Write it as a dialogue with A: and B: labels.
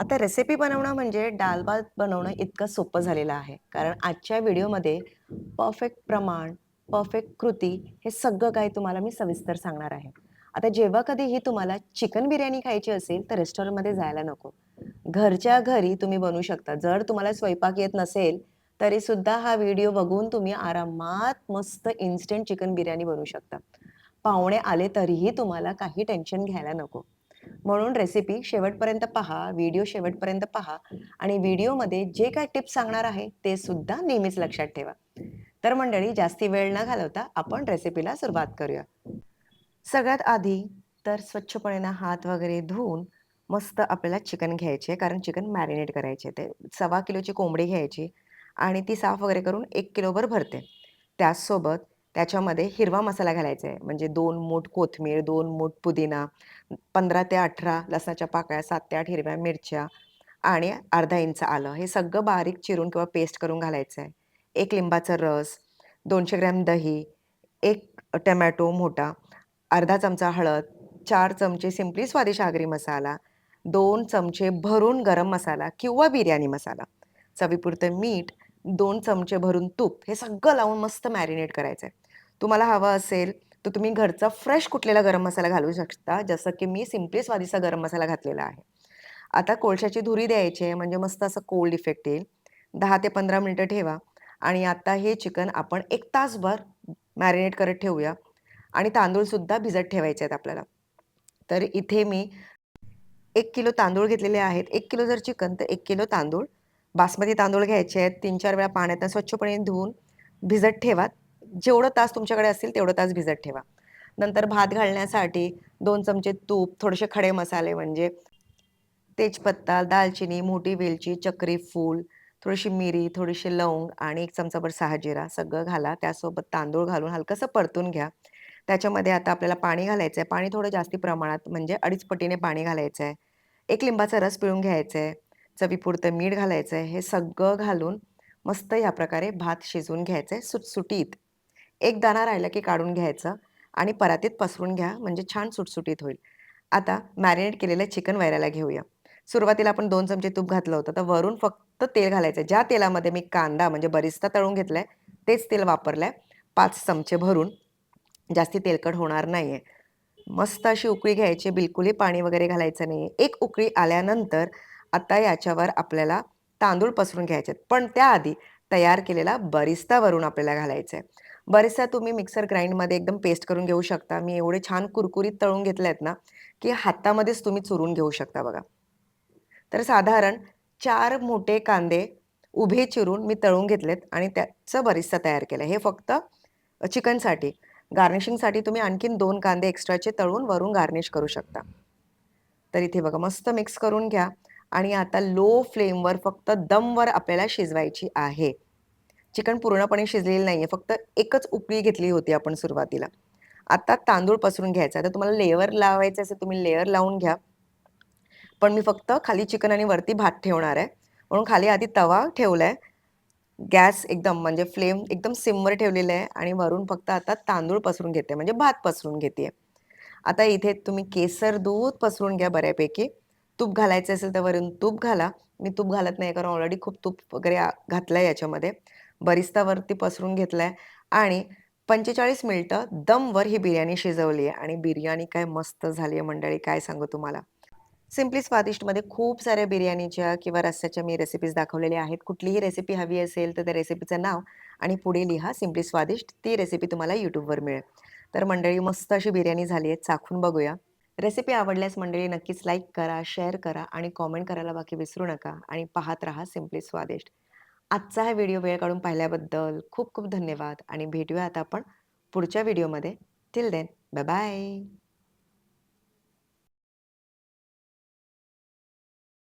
A: आता रेसिपी बनवणं म्हणजे डालभात बनवणं इतकं सोपं झालेलं आहे. कारण आजच्या व्हिडिओमध्ये परफेक्ट प्रमाण, परफेक्ट कृती हे सगळं काही तुम्हाला मी सविस्तर सांगणार आहे. आता जेव्हा कधीही तुम्हाला चिकन बिर्याणी खायची असेल, तर रेस्टॉरंटमध्ये जायला नको. घरच्या घरी तुम्ही बनवू शकता. जर तुम्हाला स्वयंपाक येत नसेल, तरी सुद्धा हा व्हिडिओ बघून तुम्ही आरामात मस्त इन्स्टंट चिकन बिर्याणी बनवू शकता. पाहुणे आले तरीही तुम्हाला काही टेन्शन घ्यायला नको. म्हणून रेसिपी शेवटपर्यंत पहा, व्हिडिओ शेवटपर्यंत पहा आणि व्हिडिओमध्ये जे काय टिप्स सांगणार आहे, ते सुद्धा नेहमीच लक्षात ठेवा. तर मंडळी जास्ती वेळ न घालवता आपण रेसिपीला सुरुवात करूया. सगळ्यात आधी तर स्वच्छपणे ना हात वगैरे धुवून मस्त आपल्याला चिकन घ्यायचे कारण चिकन मॅरिनेट करायचे ते सव्वा किलोची कोंबडी घ्यायची आणि ती साफ वगैरे करून एक किलोभर भरते. त्याचसोबत त्याच्यामध्ये हिरवा मसाला घालायचा आहे. म्हणजे दोन मूठ कोथिंबीर, दोन मूठ पुदिना, 15 ते 18 लसणाच्या पाकळ्या, सात ते आठ हिरव्या मिरच्या आणि अर्धा इंच आलं. हे सगळं बारीक चिरून किंवा पेस्ट करून घालायचं आहे. एक लिंबाचा रस, दोनशे ग्रॅम दही, एक टमॅटो मोठा, अर्धा चमचा हळद, चार चमचे सिम्पली स्वादिष्ट आगरी मसाला, दोन चमचे भरून गरम मसाला किंवा बिर्याणी मसाला, चवीपुरतं मीठ, दोन चमचे भरून तूप, हे सगळं लावून मस्त मॅरिनेट करायचं आहे. तुम्हाला हवं असेल, तर तुम्ही घरचा फ्रेश कुठलेला गरम मसाला घालू शकता. जसं की मी सिम्पली स्वादीचा गरम मसाला घातलेला आहे. आता कोळशाची धुरी द्यायची आहे, म्हणजे मस्त असं कोल्ड इफेक्ट येईल. दहा ते पंधरा मिनटं ठेवा आणि आता हे चिकन आपण एक तासभर मॅरिनेट करत ठेवूया आणि तांदूळसुद्धा भिजत ठेवायचे आहेत आपल्याला. तर इथे मी एक किलो तांदूळ घेतलेले आहेत. एक किलो जर चिकन, तर एक किलो तांदूळ. बासमती तांदूळ घ्यायचे आहेत. 3-4 वेळा पाण्यात स्वच्छपणे धुवून भिजत ठेवा. जेवढं तास तुमच्याकडे असतील तेवढं तास भिजत ठेवा. नंतर भात घालण्यासाठी दोन चमचे तूप, थोडेसे खडे मसाले म्हणजे तेजपत्ता, दालचिनी, मोठी वेलची, चक्री फूल, थोडीशी मिरी, थोडीशी लवंग आणि एक चमचाभर सहाजिरा सगळं घाला. त्यासोबत तांदूळ घालून हलकंसं परतून घ्या. त्याच्यामध्ये आता आपल्याला पाणी घालायचं आहे. पाणी थोडं जास्ती प्रमाणात म्हणजे 2.5 पटीने पाणी घालायचं आहे. एक लिंबाचा रस पिळून घ्यायचा आहे. चवीपुरतं मीठ घालायचं आहे. हे सगळं घालून मस्त या प्रकारे भात शिजवून घ्यायचं आहे सुटसुटीत. एक दाणा राहिला की काढून घ्यायचं आणि परातीत पसरून घ्या म्हणजे छान सुटसुटीत होईल. आता मॅरिनेट केलेलं चिकन वैरायला घेऊया. सुरुवातीला आपण दोन चमचे तूप घातलं होतं, तर वरून फक्त तेल घालायचं आहे. ज्या तेलामध्ये मी कांदा म्हणजे बरिस्ता तळून घेतलाय, तेच तेल वापरलंय पाच चमचे भरून. जास्ती तेलकट होणार नाहीये. मस्त अशी उकळी घ्यायची, बिलकुलही पाणी वगैरे घालायचं नाहीये. एक उकळी आल्यानंतर आता याच्यावर आपल्याला तांदूळ पसरून घ्यायचे आहेत. पण त्याआधी तयार केलेला बरिस्ता वरून आपल्याला घालायचा आहे. बरेचसा तुम्ही मिक्सर ग्राइंडमध्ये एकदम पेस्ट करून घेऊ शकता. मी एवढे छान कुरकुरीत तळून घेतले आहेत ना, की हातामध्येच तुम्ही चुरून घेऊ शकता बघा. तर साधारण चार मोठे कांदे उभे चिरून मी तळून घेतलेत आणि त्याचं बरिस्ता तयार केलाय. हे फक्त चिकनसाठी. गार्निशिंगसाठी तुम्ही आणखीन दोन कांदे एक्स्ट्राचे तळून वरून गार्निश करू शकता. तर इथे बघा मस्त मिक्स करून घ्या आणि आता लो फ्लेमवर फक्त दमवर आपल्याला शिजवायची आहे. चिकन पूर्णपणे शिजलेलं नाही आहे फक्त एकच उकळी घेतली होती आपण सुरुवातीला. आता तांदूळ पसरून घ्यायचा. आता तुम्हाला लेअर लावायचं असेल, तुम्ही लेअर लावून घ्या. पण मी फक्त खाली चिकन आणि वरती भात ठेवणार आहे. म्हणून खाली आधी तवा ठेवलाय. गॅस एकदम म्हणजे फ्लेम एकदम सिमवर ठेवलेलं आहे आणि वरून फक्त आता तांदूळ पसरून घेते, म्हणजे भात पसरून घेते आता इथे तुम्ही केसर दूध पसरून घ्या बऱ्यापैकी. तूप घालायचं असेल तर वरून तूप घाला. मी तूप घालत नाही कारण ऑलरेडी खूप तूप वगैरे घातलंय याच्यामध्ये. बरिस्तावरती पसरून घेतलाय आणि 45 मिनिटं दमवर ही बिर्याणी शिजवली आहे आणि बिर्याणी काय मस्त झाली आहे मंडळी, काय सांगू तुम्हाला. सिम्पली स्वादिष्टमध्ये खूप साऱ्या बिर्याणीच्या किंवा रस्त्याच्या मी रेसिपीज दाखवलेल्या आहेत. कुठलीही रेसिपी हवी असेल, तर त्या रेसिपीचं नाव आणि पुढे लिहा सिम्पली स्वादिष्ट. ती रेसिपी तुम्हाला यूट्यूबवर मिळेल. तर मंडळी मस्त अशी बिर्याणी झाली आहे. चाखून बघूया. रेसिपी आवडल्यास मंडळी नक्कीच लाईक करा, शेअर करा आणि कॉमेंट करायला बाकी विसरू नका आणि पाहत राहा सिम्पली स्वादिष्ट. आजचा हा व्हिडिओ वेळ काढून पाहिल्याबद्दल खूप खूप धन्यवाद आणि भेटूया आता आपण पुढच्या व्हिडिओमध्ये. Till then bye bye.